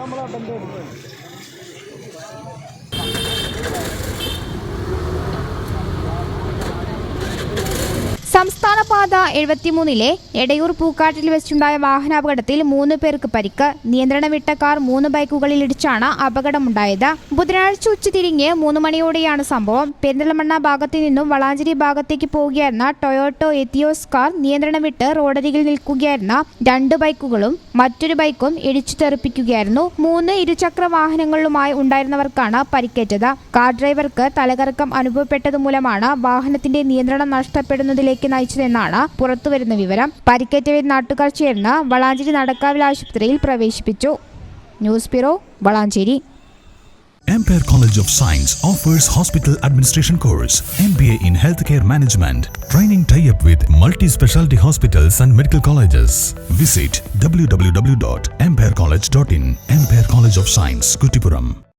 Camera बंदे സംസ്ഥാന പാത എഴുപത്തിമൂന്നിലെ എടയൂർ പൂക്കാട്ടിൽ വെച്ചുണ്ടായ വാഹനാപകടത്തിൽ മൂന്ന് പേർക്ക് പരിക്ക്. നിയന്ത്രണ വിട്ട കാർ മൂന്ന് ബൈക്കുകളിൽ ഇടിച്ചാണ് അപകടമുണ്ടായത്. ബുധനാഴ്ച ഉച്ചതിരിഞ്ഞ് മൂന്ന് മണിയോടെയാണ് സംഭവം. പെരിന്തൽമണ്ണ ഭാഗത്തു നിന്നും വളാഞ്ചേരി ഭാഗത്തേക്ക് പോവുകയായിരുന്ന ടൊയോട്ടോ എത്തിയോസ് കാർ നിയന്ത്രണം വിട്ട് റോഡരികിൽ നിൽക്കുകയായിരുന്ന രണ്ട് ബൈക്കുകളും മറ്റൊരു ബൈക്കും ഇടിച്ചു തെറിപ്പിക്കുകയായിരുന്നു. മൂന്ന് ഇരുചക്ര വാഹനങ്ങളിലുമായി ഉണ്ടായിരുന്നവർക്കാണ് പരിക്കേറ്റത്. കാർ ഡ്രൈവർക്ക് തലകറക്കം അനുഭവപ്പെട്ടത് മൂലമാണ് വാഹനത്തിന്റെ നിയന്ത്രണം നഷ്ടപ്പെടുന്നതിലേക്ക് നയിച്ചതെന്നാണ് പുറത്തുവരുന്ന വിവരം പരിക്കേറ്റവർ നാട്ടുകാർ ചേർന്ന് വളാഞ്ചേരി നടക്കാവിൽ ആശുപത്രിയിൽ പ്രവേശിപ്പിച്ചു news bureau Valanchery Empire College of Science offers hospital administration course, MBA in healthcare management, training tie-up with multi-specialty hospitals and medical colleges. Visit www.empirecollege.in. Empire College of Science, Kutipuram.